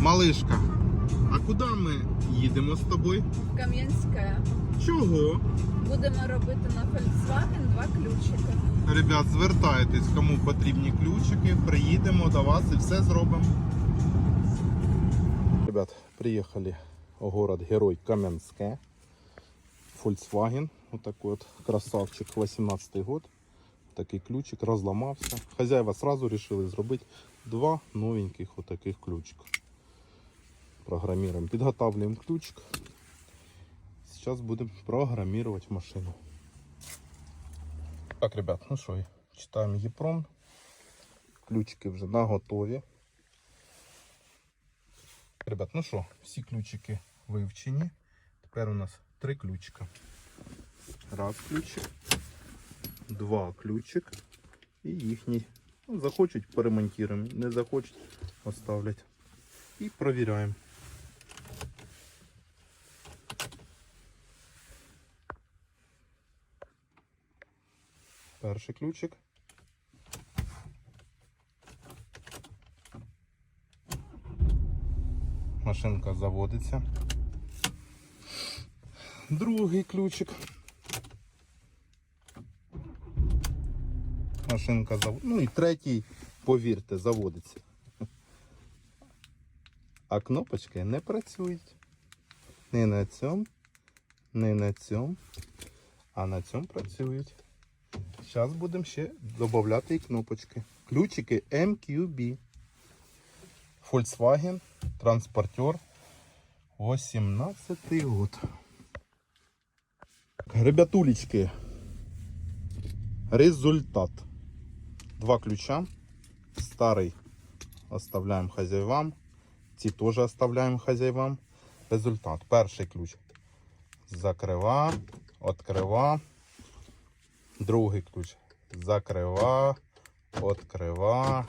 Малишка, а куди ми їдемо з тобою? Кам'янське. Чого? Будемо робити на Volkswagen два ключики. Ребят, звертайтесь, кому потрібні ключики, приїдемо до вас і все зробимо. Ребят, приїхали в город Герой Кам'янське. Volkswagen. Вот такой вот красавчик, 18 год. Такий ключик розламався. Хазяїва сразу решили зробити два новеньких вот таких ключика. Программируем. Підготавливаем ключик. Сейчас будем программировать машину. Так, ребят, ну що, читаємо ЄПРОМ. Ключики вже наготові. Ребят, ну що, всі ключики вивчені. Тепер у нас три ключика. Раз ключик, два ключик і їхній. Ну, захочуть поремонтуємо, не захочуть оставлять. І провіряємо. Перший ключик. Машинка заводиться. Другий ключик. Машинка заводиться. Ну і третій, повірте, заводиться. А кнопочки не працюють. Не на цьому, не на цьому, а на цьому працюють. Зараз будемо ще додати і кнопочки. Ключики MQB. Volkswagen транспортер 18 год. Ребятулечки. Результат. Два ключа. Старый оставляем хозяевам. Ці теж оставляємо хазяївам. Результат. Перший ключ. Закрива, відкрива. Другий ключ. Закрива, відкрива,